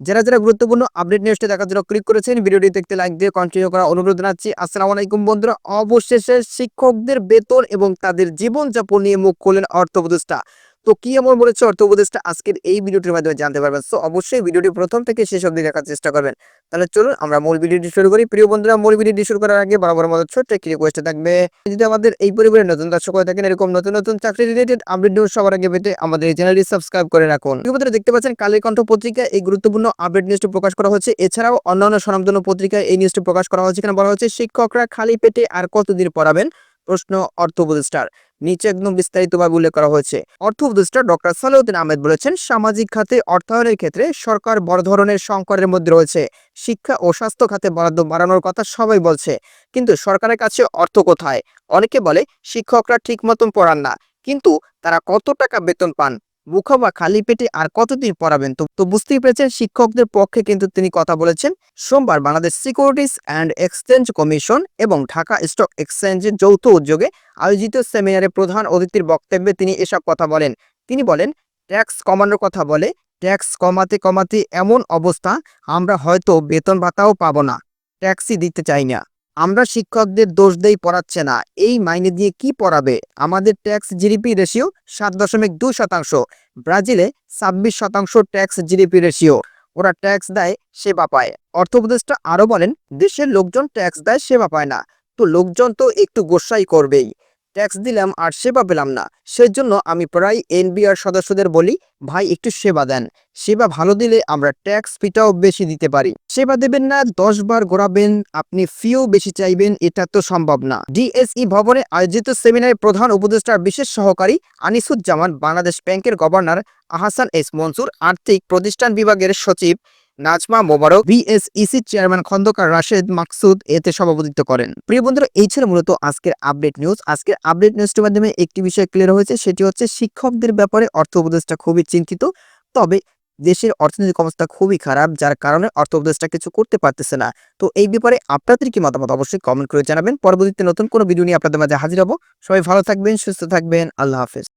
যারা যারা গুরুত্বপূর্ণ আপডেট নিউজটি দেখার জন্য ক্লিক করেছেন ভিডিওটি দেখতে লাইক দিয়ে কন্টিনিউ করা অনুরোধ জানাচ্ছি। আসসালামু আলাইকুম বন্ধুরা, অবশেষে শিক্ষকদের বেতন এবং তাদের জীবনযাপন নিয়ে মুখ খোলেন অর্থ উপদেষ্টা। তো কি এমন বলেছে অর্থ উপদেষ্টা? আজকের এই ভিডিওটির মাধ্যমে জানতে পারবেন। তো অবশ্যই ভিডিওটি প্রথম থেকে শেষ অবধি দেখার চেষ্টা করবেন। তাহলে চলুন আমরা মূল ভিডিওটি শুরু করি। প্রিয় বন্ধুরা, মূল ভিডিওটি শুরু করার আগে বরাবর মতো ছোট্ট একটি রিকোয়েস্ট থাকবে। যদি আমাদের এই পরিবারের নতুন দর্শক হয়ে থাকেন, এরকম নতুন নতুন চাকরি রিলেটেড আপডেট নিউজ সবার আগে পেতে আমাদের এই চ্যানেলটি সাবস্ক্রাইব করে রাখুন। বন্ধুরা, দেখতে পাচ্ছেন কালের কণ্ঠ পত্রিকায় এই গুরুত্বপূর্ণ আপডেট নিউজটি প্রকাশ করা হচ্ছে। এছাড়াও অন্যান্য স্বনামধন্য পত্রিকায় এই নিউজটি প্রকাশ করা হচ্ছে। এখানে বলা হচ্ছে, শিক্ষকরা খালি পেটে আর কতদিন পড়াবেন? প্রশ্ন, অর্থ উপদেষ্টার। নিচে একদম বিস্তারিতভাবে উল্লেখ করা হয়েছে। অর্থ উপদেষ্টা ডক্টর সালাউদ্দিন আহমেদ বলেছেন, সামাজিক খাতে অর্থায়নের ক্ষেত্রে সরকার বড় ধরনের সংকটের মধ্যে রয়েছে। শিক্ষা ও স্বাস্থ্য খাতে বরাদ্দ বাড়ানোর কথা সবাই বলছে। কিন্তু সরকারের কাছে অর্থ কোথায়? অনেকে বলে, শিক্ষকরা ঠিক মতন পড়ান না। কিন্তু তারা কত টাকা বেতন পান? মুখা বা খালি পেটে আর কতদিন পড়াবেন? তো তো বুঝতেই পেরেছেন, শিক্ষকদের পক্ষে কিন্তু তিনি কথা বলেছেন, সোমবার Bangladesh securities and exchange commission এবং ঢাকা স্টক এক্সচেঞ্জের যৌথ উদ্যোগে আয়োজিত সেমিনারে প্রধান অতিথির বক্তব্যে তিনি এসব কথা বলেন। তিনি বলেন ট্যাক্স কমানোর কথা বলে ট্যাক্স কমাতে কমাতে এমন অবস্থা, আমরা হয়তো বেতন ভাতাও পাবো না ট্যাক্সই দিতে চাই না। আমরা শিক্ষকদের দোষ দেই পড়াচ্ছে না। এই মাইনে দিয়ে কি পড়াবে? আমাদের ট্যাক্স জিডিপি রেশিও সাত দশমিক দুই শতাংশ। ব্রাজিলে ছাব্বিশ শতাংশ ট্যাক্স জিডিপি রেশিও ওরা ট্যাক্স দেয়, সেবা পায়। অর্থ উপদেষ্টা আরও বলেন, দেশের লোকজন ট্যাক্স দেয়, সেবা পায় না। তো লোকজন তো একটু গোসাই করবেই। ট্যাক্স দিলাম আর সেবা পেলাম না। সেজন্য আমি প্রায় এনবিআর সদস্যদের বলি, ভাই, একটু সেবা দেন। সেবা ভালো দিলে আমরা ট্যাক্স ফিটাও বেশি দিতে পারি। সেবা দেবেন না, দশ বার ঘোরাবেন, আপনি ফিও বেশি চাইবেন, এটা তো সম্ভব না। ডিএসই ভবনে আয়োজিত সেমিনারে প্রধান উপদেষ্টার বিশেষ সহকারী আনিসুজ্জামান, বাংলাদেশ ব্যাংকের গভর্নর আহসান এস মনসুর, আর্থিক প্রতিষ্ঠান বিভাগের সচিব নাজমা মোবারক, বিএসইসি চেয়ারম্যান খন্দকার রাশেদ মাকসুদ এতে সভাপতিত্ব করেন। প্রিয় বন্ধুরা, এই ছিল মূলত আজকের আপডেট নিউজ। আজকের আপডেট নিউজটির মাধ্যমে একটি বিষয় ক্লিয়ার হয়েছে, সেটি হচ্ছে শিক্ষকদের ব্যাপারে অর্থ উপদেষ্টা খুবই চিন্তিত। তবে দেশের অর্থনৈতিক অবস্থা খুবই খারাপ, যার কারণে অর্থ উপদেষ্টা কিছু করতে পারতেছে না। তো এই ব্যাপারে আপনাদের কি মতামত অবশ্যই কমেন্ট করে জানাবেন। পরবর্তীতে নতুন কোনো ভিডিও নিয়ে আপনাদের মাঝে হাজির হব। সবাই ভালো থাকবেন, সুস্থ থাকবেন। আল্লাহ হাফেজ।